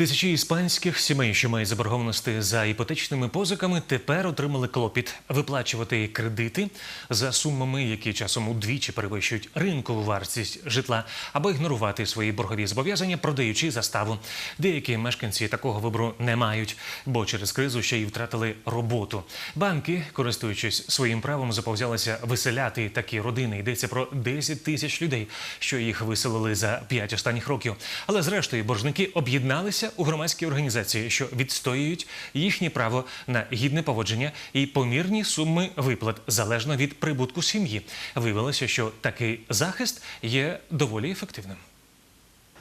Тисячі іспанських сімей, що мають заборгованості за іпотечними позиками, тепер отримали клопіт виплачувати кредити за сумами, які часом удвічі перевищують ринкову вартість житла, або ігнорувати свої боргові зобов'язання, продаючи заставу. Деякі мешканці такого вибору не мають, бо через кризу ще й втратили роботу. Банки, користуючись своїм правом, заповзялися виселяти такі родини. Йдеться про 10 тисяч людей, що їх виселили за 5 останніх років. Але зрештою боржники об'єдналися у громадські організації, що відстоюють їхнє право на гідне поводження і помірні суми виплат залежно від прибутку сім'ї. Виявилося, що такий захист є доволі ефективним.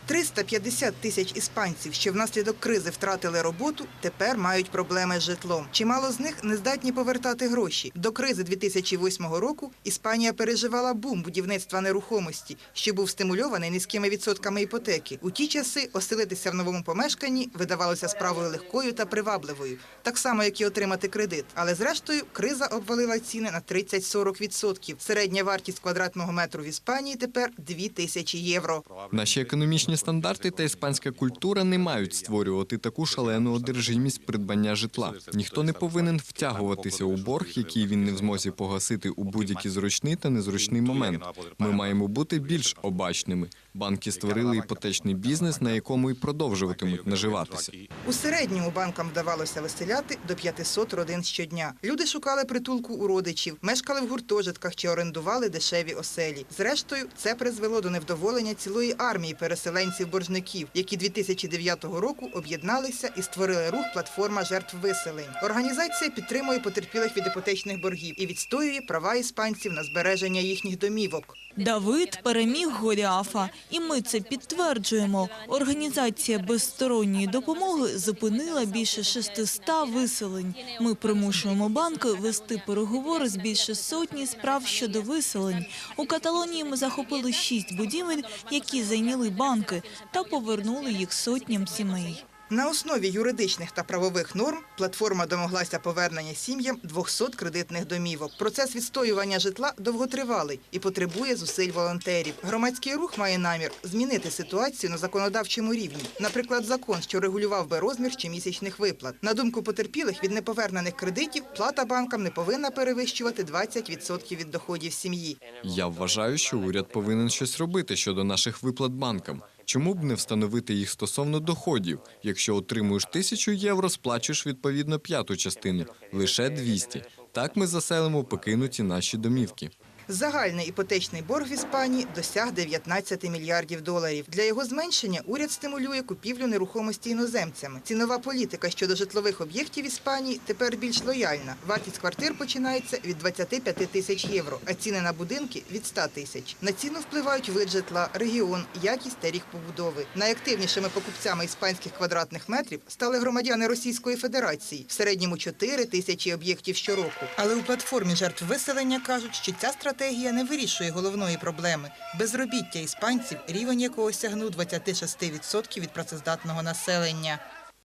350 тисяч іспанців, що внаслідок кризи втратили роботу, тепер мають проблеми з житлом. Чимало з них не здатні повертати гроші. До кризи 2008 року Іспанія переживала бум будівництва нерухомості, що був стимульований низькими відсотками іпотеки. У ті часи оселитися в новому помешканні видавалося справою легкою та привабливою, так само як і отримати кредит. Але зрештою криза обвалила ціни на 30-40%. Середня вартість квадратного метру в Іспанії тепер 2 тисячі євро. Наші економічні стандарти та іспанська культура не мають створювати таку шалену одержимість придбання житла. Ніхто не повинен втягуватися у борг, який він не в змозі погасити у будь-який зручний та незручний момент. Ми маємо бути більш обачними. Банки створили іпотечний бізнес, на якому і продовжуватимуть наживатися. У середньому банкам вдавалося виселяти до 500 родин щодня. Люди шукали притулку у родичів, мешкали в гуртожитках чи орендували дешеві оселі. Зрештою, це призвело до невдоволення цілої армії переселенців-боржників, які 2009 року об'єдналися і створили рух платформа жертв виселень. Організація підтримує потерпілих від іпотечних боргів і відстоює права іспанців на збереження їхніх домівок. Давид переміг Голіафа, і ми це підтверджуємо. Організація безсторонньої допомоги зупинила більше 600 виселень. Ми примушуємо банки вести переговори з більше сотні справ щодо виселень. У Каталонії ми захопили шість будівель, які зайняли банки, та повернули їх сотням сімей. На основі юридичних та правових норм платформа домоглася повернення сім'ям 200 кредитних домівок. Процес відстоювання житла довготривалий і потребує зусиль волонтерів. Громадський рух має намір змінити ситуацію на законодавчому рівні. Наприклад, закон, що регулював би розмір щомісячних виплат. На думку потерпілих від неповернених кредитів, плата банкам не повинна перевищувати 20% від доходів сім'ї. Я вважаю, що уряд повинен щось робити щодо наших виплат банкам. Чому б не встановити їх стосовно доходів? Якщо отримуєш тисячу євро, сплачуєш відповідно п'яту частину лише 200. Так ми заселимо покинуті наші домівки. Загальний іпотечний борг в Іспанії досяг 19 мільярдів доларів. Для його зменшення уряд стимулює купівлю нерухомості іноземцями. Цінова політика щодо житлових об'єктів Іспанії тепер більш лояльна. Вартість квартир починається від 25 тисяч євро, а ціни на будинки від 100 тисяч. На ціну впливають вид житла, регіон, якість та рік побудови. Найактивнішими покупцями іспанських квадратних метрів стали громадяни Російської Федерації в середньому 4 тисячі об'єктів щороку. Але у платформі жертв виселення кажуть, що ця стратегія не вирішує головної проблеми безробіття іспанців, рівень якого сягнув 26% від працездатного населення.